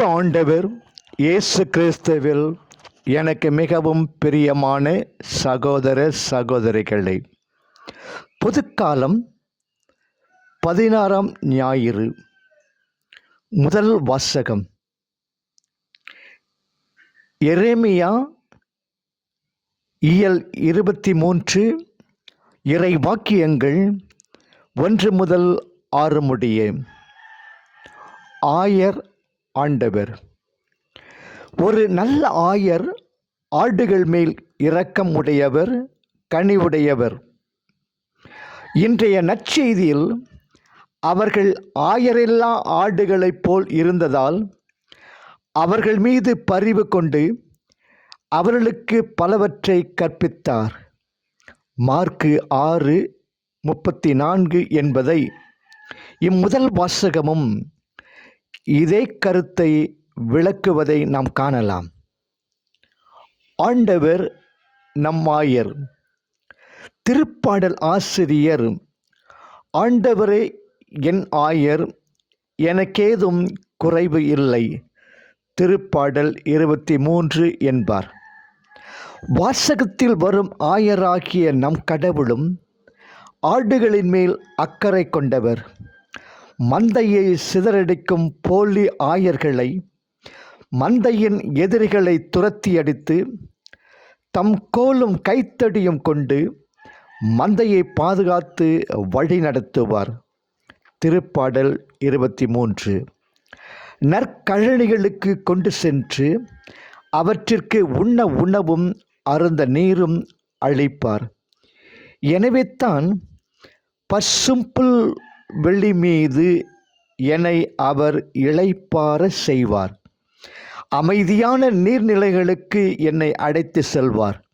பரிசுத்த ஆண்டவர் இயேசு கிறிஸ்துவில் எனக்கு மிகவும் பிரியமான சகோதர சகோதரிகளே புதுக்காலம் பதினாறாம் ஞாயிறு முதல் வாசகம். எரேமியா இயல் இருபத்தி மூன்று இறை வாக்கியங்கள் ஒன்று முதல் ஆறு முடிய. ஆயர் ஆண்டவர். ஒரு நல்ல ஆயர் ஆடுகள் மேல் இரக்கம் உடையவர் கனிவுடையவர். இன்றைய நற்செய்தியில் அவர்கள் ஆயரில்லா ஆடுகளைப் போல் இருந்ததால் அவர்கள் மீது பரிவு கொண்டு அவர்களுக்கு பலவற்றை கற்பித்தார். மார்க்கு ஆறு முப்பத்தி நான்கு என்பதை இம்முதல் வாசகமும் இதே கருத்தை விளக்குவதை நாம் காணலாம். ஆண்டவர் நம்மாயர் திருப்பாடல் ஆசிரியர் ஆண்டவரே என் ஆயர் எனக்கேதும் குறைவு இல்லை திருப்பாடல் இருபத்தி மூன்று என்பார். வாசகத்தில் வரும் ஆயராகிய நம் கடவுளும் ஆடுகளின் மேல் அக்கறை கொண்டவர். மந்தையை சிதறடிக்கும் போலி ஆயர்களை மந்தையின் எதிரிகளை துரத்தி அடித்து தம் கோலும் கைத்தடியும் கொண்டு மந்தையை பாதுகாத்து வழி நடத்துவார். திருப்பாடல் இருபத்தி மூன்று நற்கழனிகளுக்கு கொண்டு சென்று அவற்றிற்கு உண்ண உணவும் அருந்த நீரும் அளிப்பார். எனவே தான் பசும்புல் வெளி மீது என்னை அவர் இளைப்பார செய்வார். அமைதியான நீர்நிலைகளுக்கு என்னை அடைத்து செல்வார்.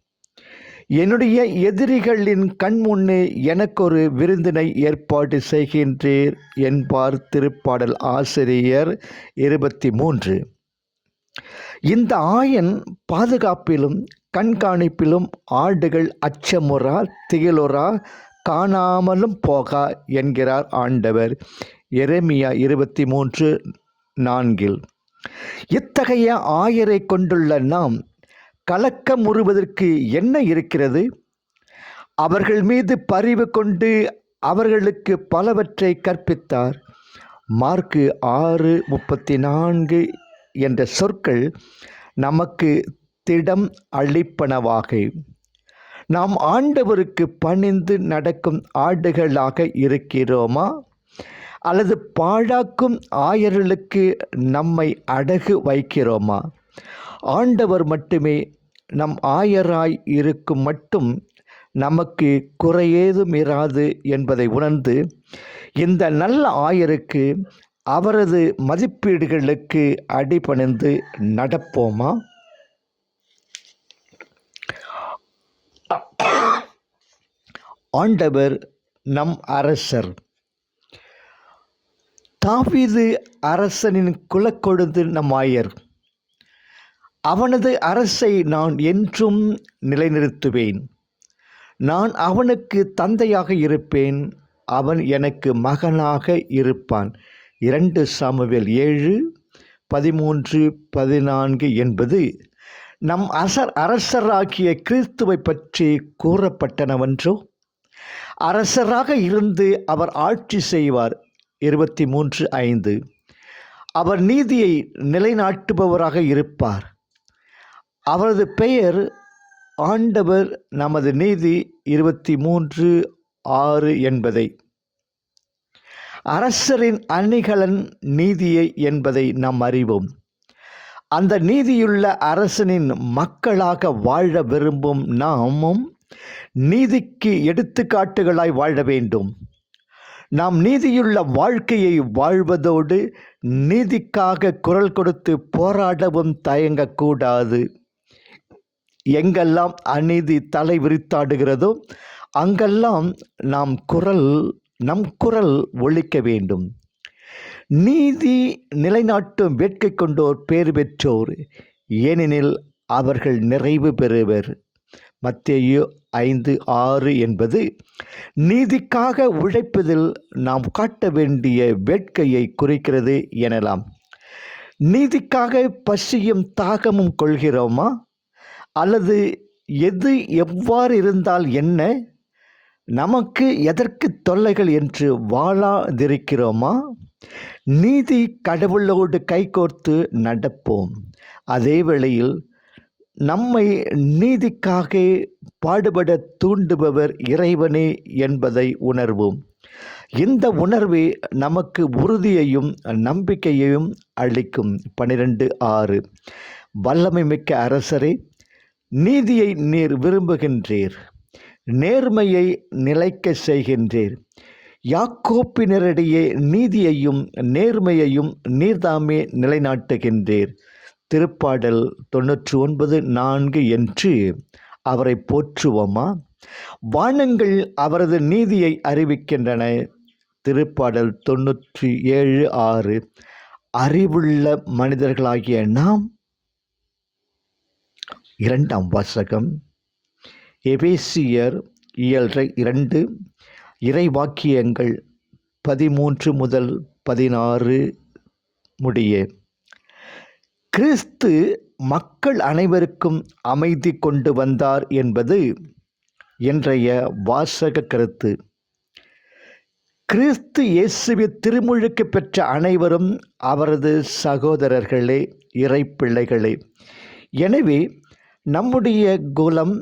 என்னுடைய எதிரிகளின் கண் முன்னே எனக்கொரு விருந்தினை ஏற்பாடு செய்கின்றீர் என்பார் திருப்பாடல் ஆசிரியர் இருபத்தி மூன்று இந்த ஆயன் பாதுகாப்பிலும் கண்காணிப்பிலும் ஆடுகள் அச்சமுறா திகிலுறா காணாமலும் போகா என்கிறார் ஆண்டவர். எரேமியா இருபத்தி மூன்று நான்கில் இத்தகைய ஆயரை கொண்டுள்ள நாம் கலக்கமுறுவதற்கு என்ன இருக்கிறது? அவர்கள் மீது பரிவு கொண்டு அவர்களுக்கு பலவற்றை கற்பித்தார். மார்க்கு ஆறு முப்பத்தி நான்கு என்ற சொற்கள் நமக்கு திடம் அளிப்பனவாக. நாம் ஆண்டவருக்கு பணிந்து நடக்கும் ஆடுகளாக இருக்கிறோமா? அல்லது பாழாக்கும் ஆயர்களுக்கு நம்மை அடகு வைக்கிறோமா? ஆண்டவர் மட்டுமே நம் ஆயராய் இருக்கும் மட்டும் நமக்கு குறையேதும் இராது என்பதை உணர்ந்து இந்த நல்ல ஆயருக்கு அவரது மதிப்பீடுகளுக்கு அடிபணிந்து நடப்போமா? ஆண்டவர் நம் அரசர். தாவீது அரசனின் குலக்கொழுந்து நம் ஆயர். அவனது அரசை நான் என்றும் நிலைநிறுத்துவேன். நான் அவனுக்கு தந்தையாக இருப்பேன் அவன் எனக்கு மகனாக இருப்பான். இரண்டு சாமுவேல் ஏழு பதிமூன்று பதினான்கு என்பது நம் அசர் அரசராகிய கிறிஸ்துவை பற்றி கூறப்பட்டனவன்றோ? அரசராக இருந்து அவர் ஆட்சி செய்வார். இருபத்தி மூன்று ஐந்து. அவர் நீதியை நிலைநாட்டுபவராக இருப்பார். அவரது பெயர் ஆண்டவர் நமது நீதி. இருபத்தி மூன்று ஆறு என்பதை. அரசரின் அணிகலன் நீதியை என்பதை நாம் அறிவோம். அந்த நீதியுள்ள அரசனின் மக்களாக வாழ விரும்பும் நாமும் நீதிக்கு எடுத்துக்காட்டுகளாய் வாழ வேண்டும். நாம் நீதியுள்ள வாழ்க்கையை வாழ்வதோடு நீதிக்காக குரல் கொடுத்து போராடவும் தயங்கக்கூடாது. எங்கெல்லாம் அநீதி தலை விரித்தாடுகிறதோ அங்கெல்லாம் நாம் குரல் நம் குரல் ஒழிக்க வேண்டும். நீதி நிலைநாட்டும் வேட்கை கொண்டோர் பேறு பெற்றோர் ஏனெனில் அவர்கள் நிறைவு பெறுவர். மத்தேயு ஐந்து ஆறு என்பது நீதிக்காக உழைப்பதில் நாம் காட்ட வேண்டிய வேட்கையை குறிக்கிறது எனலாம். நீதிக்காக பசியும் தாகமும் கொள்கிறோமா? அல்லது எது எவ்வாறு இருந்தால் என்ன? நமக்கு எதற்கு தொல்லைகள் என்று வாழாதிருக்கிறோமா? நீதி கடவுளோடு கைகோர்த்து நடப்போம். அதே வேளையில் நம்மை நீதிக்காக பாடுபட தூண்டுபவர் இறைவனே என்பதை உணர்வோம். இந்த உணர்வு நமக்கு உறுதியையும் நம்பிக்கையையும் அளிக்கும். பனிரெண்டு ஆறு. வல்லமை மிக்க அரசரே நீதியை நீர் விரும்புகின்றீர். நேர்மையை நிலைக்க செய்கின்றீர். யாக்கோப்பினரிடையே நீதியையும் நேர்மையையும் நீர்தாமே நிலைநாட்டுகின்றீர். திருப்பாடல் தொன்னூற்றி ஒன்பது நான்கு என்று அவரை போற்றுவோமா? வானங்கள் அவரது நீதியை அறிவிக்கின்றன. திருப்பாடல் தொன்னூற்றி ஏழு ஆறு. அறிவுள்ள மனிதர்களாகிய நாம். இரண்டாம் வாசகம். எபேசியர் இயல்றை இரண்டு. இறைவாக்கியங்கள் பதிமூன்று முதல் பதினாறு முடிய. கிறிஸ்து மக்கள் அனைவருக்கும் அமைதி கொண்டு வந்தார் என்பது இன்றைய வாசக கருத்து. கிறிஸ்து இயேசுவை திருமுழுக்கு பெற்ற அனைவரும் அவரது சகோதரர்களே இறைப்பிள்ளைகளே. எனவே நம்முடைய குலம்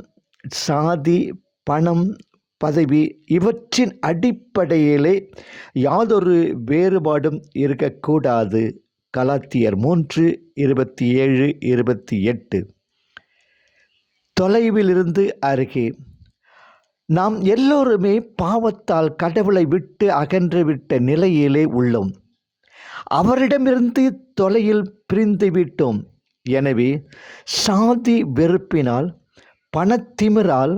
சாதி பணம் பதவி இவற்றின் அடிப்படையிலே யாதொரு வேறுபாடும் இருக்கக்கூடாது. கலாத்தியர் மூன்று இருபத்தி ஏழு இருபத்தி எட்டு தொலைவிலிருந்து அருகே நாம் எல்லோருமே பாவத்தால் கடவுளை விட்டு அகன்றுவிட்ட நிலையிலே உள்ளோம். அவரிடமிருந்து தொலையில் பிரிந்து விட்டோம் எனவே சாதி வெறுப்பினால் பணத்திமிரால்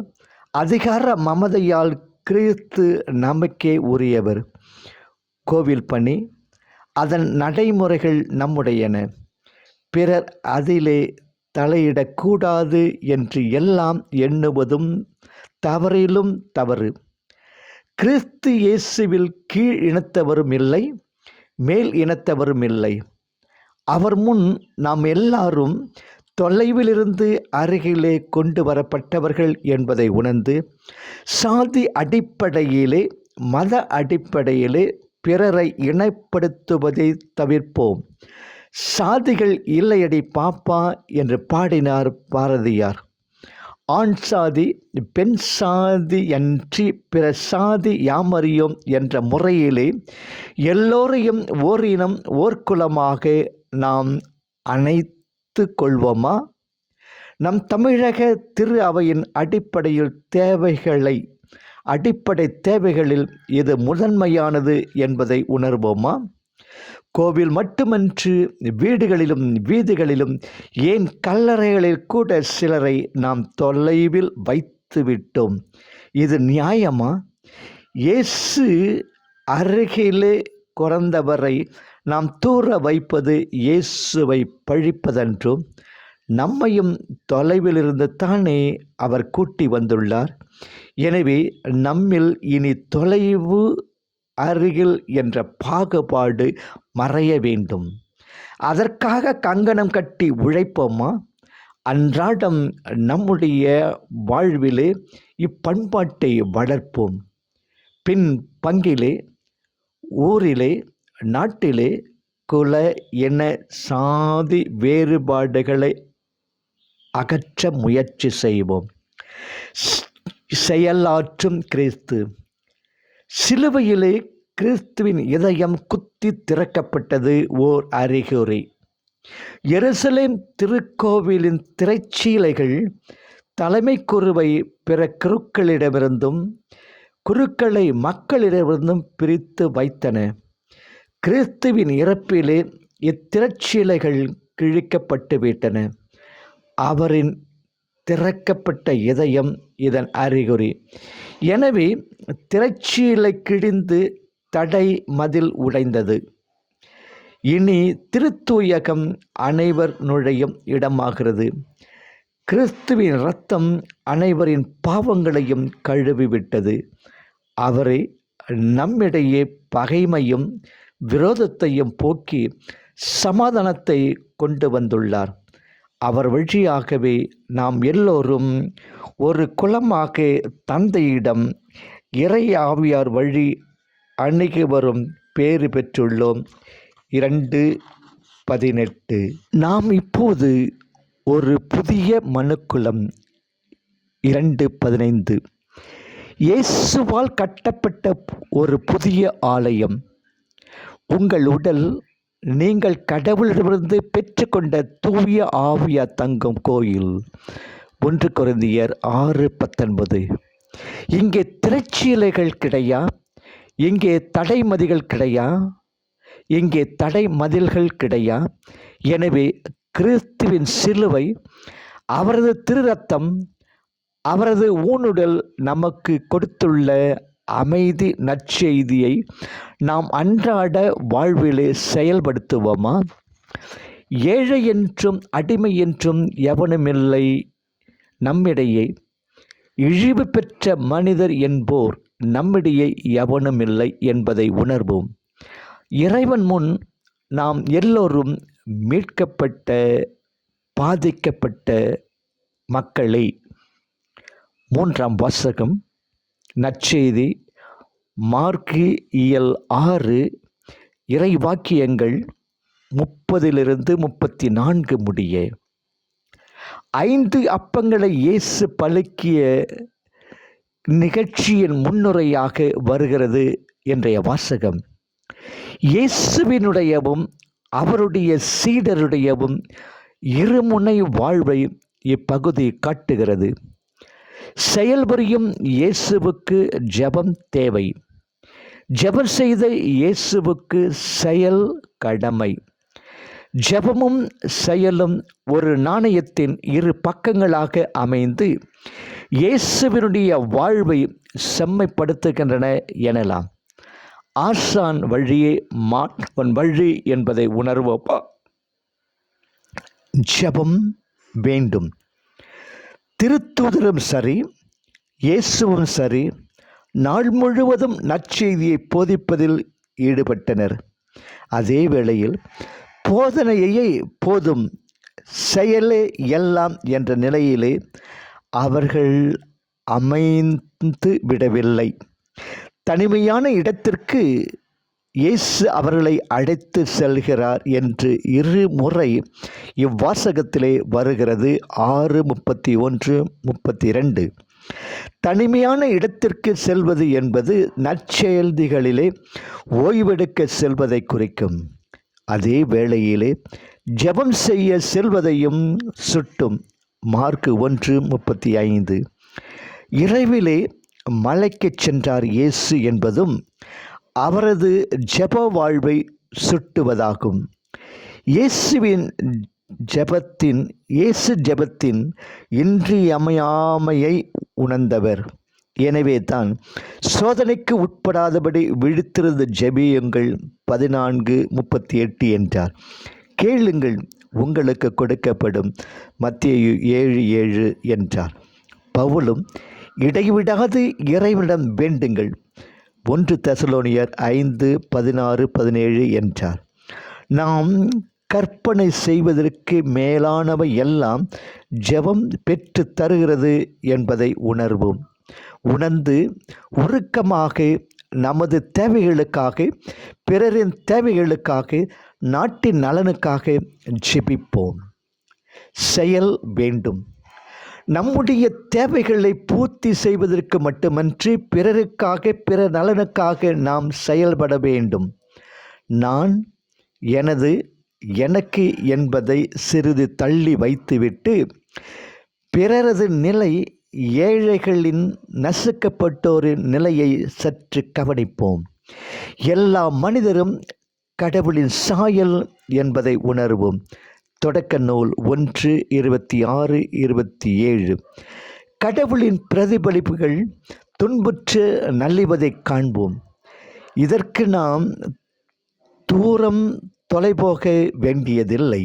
அதிகார மமதையால் கிறிஸ்து நமக்கே உரியவர். கோவில் பணி அதன் நடைமுறைகள் நம்முடையன. பிறர் அதிலே தலையிடக்கூடாது என்று எல்லாம் எண்ணுவதும் தவறிலும் தவறு. கிறிஸ்து இயேசுவில் கீழ் இனத்தவரும் இல்லை மேல் இனத்தவரும் இல்லை. அவர் முன் நாம் எல்லாரும் தொலைவிலிருந்து அருகிலே கொண்டு வரப்பட்டவர்கள் என்பதை உணர்ந்து சாதி அடிப்படையிலே மத அடிப்படையிலே பிறரை இணைப்படுத்துவதை தவிர்ப்போம். சாதிகள் இல்லையடி பாப்பா என்று பாடினார் பாரதியார். ஆண் சாதி பெண் சாதி அன்றி பிற சாதி யாமறியோம் என்ற முறையிலே எல்லோரையும் ஓரினம் ஓர்க்குலமாக ஓர்குலமாக நாம் அணைத்து கொள்வோமா? நம் தமிழக திரு அவையின் அடிப்படையில் தேவைகளை அடிப்படை தேவைகளில் இது முதன்மையானது என்பதை உணர்வோமா? கோவில் மட்டுமன்று வீடுகளிலும் வீதிகளிலும் ஏன் கல்லறைகளில் கூட சிலரை நாம் தொலைவில் வைத்து விட்டோம் இது நியாயமா? இயேசு அருகிலே குறந்தவரை நாம் தூர வைப்பது இயேசுவை பழிப்பதன்றும் நம்மையும் தொலைவிலிருந்து தானே அவர் கூட்டி வந்துள்ளார். எனவே நம்மில் இனி தொலைவு அருகில் என்ற பாகுபாடு மறைய வேண்டும். அதற்காக கங்கணம் கட்டி உழைப்போமா? அன்றாடம் நம்முடைய வாழ்விலே இப்பண்பாட்டை வளர்ப்போம். பின் பங்கிலே ஊரிலே நாட்டிலே குல என சாதி வேறுபாடுகளை அகற்ற முயற்சி செய்வோம். செயலாற்றும் கிறிஸ்து. சிலுவையிலே கிறிஸ்துவின் இதயம் குத்தி திறக்கப்பட்டது ஓர் அறிகுறி. எருசலேம் திருக்கோவிலின் திரைச்சீலைகள் தலைமை குருவை பிற குருக்களிடமிருந்தும் குருக்களை மக்களிடமிருந்தும் பிரித்து வைத்தன. கிறிஸ்துவின் இறப்பிலே இத்திரச்சீலைகள் கிழிக்கப்பட்டு விட்டன அவரின் திறக்கப்பட்ட இதயம் இதன் அறிகுறி. எனவே திரைச்சீலை கிழிந்து தடை மதில் உடைந்தது. இனி திருத்தூயகம் அனைவர் நுழையும் இடமாகிறது. கிறிஸ்துவின் இரத்தம் அனைவரின் பாவங்களையும் கழுவிவிட்டது. அவரை நம்மிடையே பகைமையும் விரோதத்தையும் போக்கி சமாதானத்தை கொண்டு வந்துள்ளார். அவர் வழியாகவே நாம் எல்லோரும் ஒரு குலமாக தந்தையிடம் இறை ஆவியார் வழி அணுகி வரும் பேறு பெற்றுள்ளோம். இரண்டு பதினெட்டு. நாம் இப்போது ஒரு புதிய மனுக்குலம். இரண்டு பதினைந்து. இயேசுவால் கட்டப்பட்ட ஒரு புதிய ஆலயம். உங்கள் உடல் நீங்கள் கடவுளிடமிருந்து பெற்றுக்கொண்ட தூய ஆவியா தங்கும் கோயில்? ஒன்று குருந்தியர் ஆறு பத்தொன்பது. இங்கே திரைச்சீலைகள் கிடையா? இங்கே தடைமதிகள் கிடையா? இங்கே தடை மதில்கள் கிடையா? எனவே கிறிஸ்துவின் சிலுவை அவரது திருரத்தம் அவரது ஊனுடல் நமக்கு கொடுத்துள்ள அமைதி நற்செய்தியை நாம் அன்றாட வாழ்விலே செயல்படுத்துவோமா? ஏழை என்றும் அடிமை என்றும் எவனுமில்லை நம்மிடையே. இழிவு பெற்ற மனிதர் என்போர் நம்மிடையே எவனுமில்லை என்பதை உணர்வோம். இறைவன் முன் நாம் எல்லோரும் மீட்கப்பட்ட பாதிக்கப்பட்ட மக்களை. மூன்றாம் வாசகம் நற்செய்தி மார்க்கு இயல் ஆறு இறை வாக்கியங்கள் முப்பதிலிருந்து முப்பத்தி நான்கு முடிய. ஐந்து அப்பங்களை இயேசு பழுக்கிய நிகழ்ச்சியின் முன்னுரையாக வருகிறது என்றைய வாசகம். இயேசுவினுடையவும் அவருடைய சீடருடையவும் இருமுனை வாழ்வை இப்பகுதி காட்டுகிறது. செயல்புரியும் இயேசுவுக்கு ஜெபம் தேவை. ஜெபம் செய்த இயேசுவுக்கு செயல் கடமை. ஜெபமும் செயலும் ஒரு நாணயத்தின் இரு பக்கங்களாக அமைந்து இயேசுவினுடைய வாழ்வை செம்மைப்படுத்துகின்றன எனலாம். ஆசான் வழியே மாற்றவன் வழி என்பதை உணர்வோப்பா. ஜெபம் வேண்டும். திருத்துதலும் சரி இயேசுவும் சரி நாள் முழுவதும் நற்செய்தியை போதிப்பதில் ஈடுபட்டனர். அதே வேளையில் போதனையை போதும் செயலே எல்லாம் என்ற நிலையிலே அவர்கள் அமைந்து விடவில்லை. தனிமையான இடத்திற்கு இயேசு அவர்களை அழைத்து செல்கிறார் என்று இரு முறை இவ்வாசகத்திலே வருகிறது. ஆறு முப்பத்தி ஒன்று முப்பத்தி இரண்டு. தனிமையான இடத்திற்கு செல்வது என்பது நற்செயல்திகளிலே ஓய்வெடுக்க செல்வதை குறிக்கும். அதே வேளையிலே ஜெபம் செய்ய செல்வதையும் சுட்டும். மார்க்கு ஒன்று முப்பத்தி ஐந்து. இரவிலே மலைக்கு சென்றார் இயேசு என்பதும் அவரது ஜெப வாழ்வை சுட்டுவதாகும். இயேசுவின் ஜெபத்தின் இயேசு ஜெபத்தின் இன்றியமையாமையை உணர்ந்தவர். எனவே தான் சோதனைக்கு உட்படாதபடி விழித்திருந்த ஜெபியுங்கள். பதினான்கு முப்பத்தி எட்டு என்றார். கேளுங்கள் உங்களுக்கு கொடுக்கப்படும். மத்திய ஏழு ஏழு என்றார். பவுலும் இடைவிடாது இறைவனிடம் வேண்டுங்கள். ஒன்று தெசலோனியர் ஐந்து பதினாறு பதினேழு என்றார். நாம் கற்பனை செய்வதற்கு மேலானவை எல்லாம் ஜெபம் பெற்று தருகிறது என்பதை உணர்வோம். உணர்ந்து உருக்கமாக நமது தேவைகளுக்காக பிறரின் தேவைகளுக்காக நாட்டின் நலனுக்காக ஜெபிப்போம். செயல் வேண்டும். நம்முடைய தேவைகளை பூர்த்தி செய்வதற்கு மட்டுமன்றி பிறருக்காக பிற நலனுக்காக நாம் செயல்பட வேண்டும். நான் எனது எனக்கு என்பதை சிறிது தள்ளி வைத்துவிட்டு பிறரது நிலை ஏழைகளின் நசுக்கப்பட்டோரின் நிலையை சற்று கவனிப்போம். எல்லா மனிதரும் கடவுளின் சாயல் என்பதை உணர்வோம். தொடக்க நூல் ஒன்று இருபத்தி ஆறு இருபத்தி ஏழு. கடவுளின் பிரதிபலிப்புகள் துன்புற்று நல்லிவதைக் காண்போம். இதற்கு நாம் தூரம் தொலைபோக வேண்டியதில்லை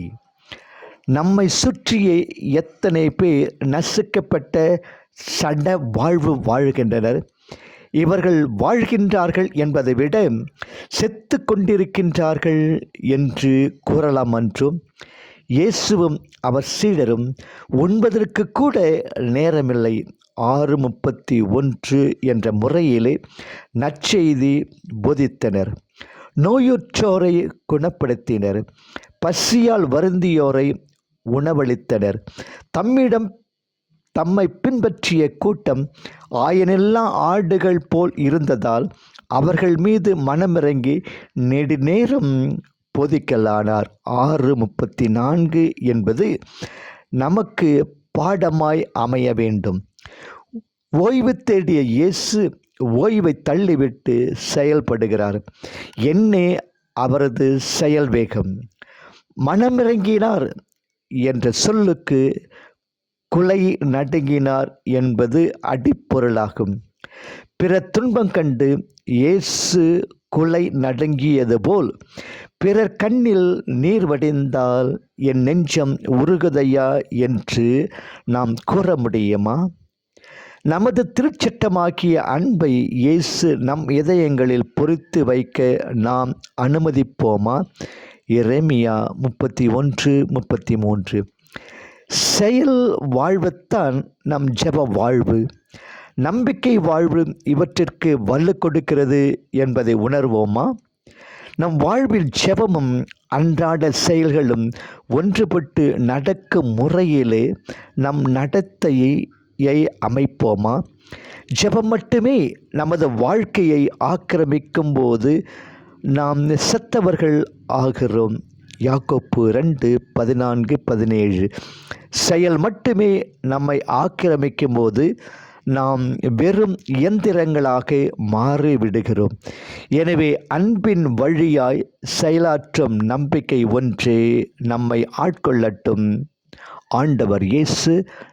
நம்மை சுற்றியே எத்தனை பேர் நசுக்கப்பட்ட சட வாழ்வு வாழ்கின்றனர். இவர்கள் வாழ்கின்றார்கள் என்பதை விட செத்து கொண்டிருக்கின்றார்கள் என்று கூறலாம் என்றும் இயேசுவும் அவர் சீடரும் உண்பதற்கு கூட நேரமில்லை. ஆறு முப்பத்தி ஒன்று என்ற முறையிலே நற்செய்தி போதித்தனர். நோயுற்றோரை குணப்படுத்தினர். பசியால் வருந்தியோரை உணவளித்தனர். தம்மிடம் தம்மை பின்பற்றிய கூட்டம் ஆயனெல்லாம் ஆடுகள் போல் இருந்ததால் அவர்கள் மீது மனமிறங்கி நெடுநேரம் போதிக்கலானார். ஆறு முப்பத்தி நான்கு என்பது நமக்கு பாடமாய் அமைய வேண்டும். ஓய்வு தேடிய இயேசு ஓய்வை தள்ளிவிட்டு செயல்படுகிறார். என்னே அவரது செயல் வேகம். மனமிறங்கினார் என்ற சொல்லுக்கு குலை நடுங்கினார் என்பது அடிப்பொருளாகும். பிற துன்பம் கண்டு இயேசு குலை நடுங்கியது போல் பிறர் கண்ணில் நீர் வடிந்தால் என் நெஞ்சம் உருகுதையா என்று நாம் கூற முடியுமா? நமது திருச்சட்டமாக்கிய அன்பை இயேசு நம் இதயங்களில் பொறித்து வைக்க நாம் அனுமதிப்போமா? இரேமியா முப்பத்தி ஒன்று முப்பத்தி மூன்று. செயல் வாழ்வுத்தான் நம் ஜெப வாழ்வு. நம்பிக்கை வாழ்வு இவற்றிற்கு வல்லு கொடுக்கிறது என்பதை உணர்வோமா? நம் வாழ்வில் ஜெபமும் அன்றாட செயல்களும் ஒன்றுபட்டு நடக்கும் முறையிலே நம் நடத்தையை அமைப்போமா? ஜெபம் மட்டுமே நமது வாழ்க்கையை ஆக்கிரமிக்கும் போது நாம் செத்தவர்கள் ஆகிறோம். யாக்கோப்பு ரெண்டு பதினான்கு பதினேழு. செயல் மட்டுமே நம்மை ஆக்கிரமிக்கும் போது நாம் வெறும் இயந்திரங்களாக மாறிவிடுகிறோம். எனவே அன்பின் வழியாய் செயலாற்றும் நம்பிக்கை ஒன்றே நம்மை ஆட்கொள்ளட்டும். ஆண்டவர் இயேசு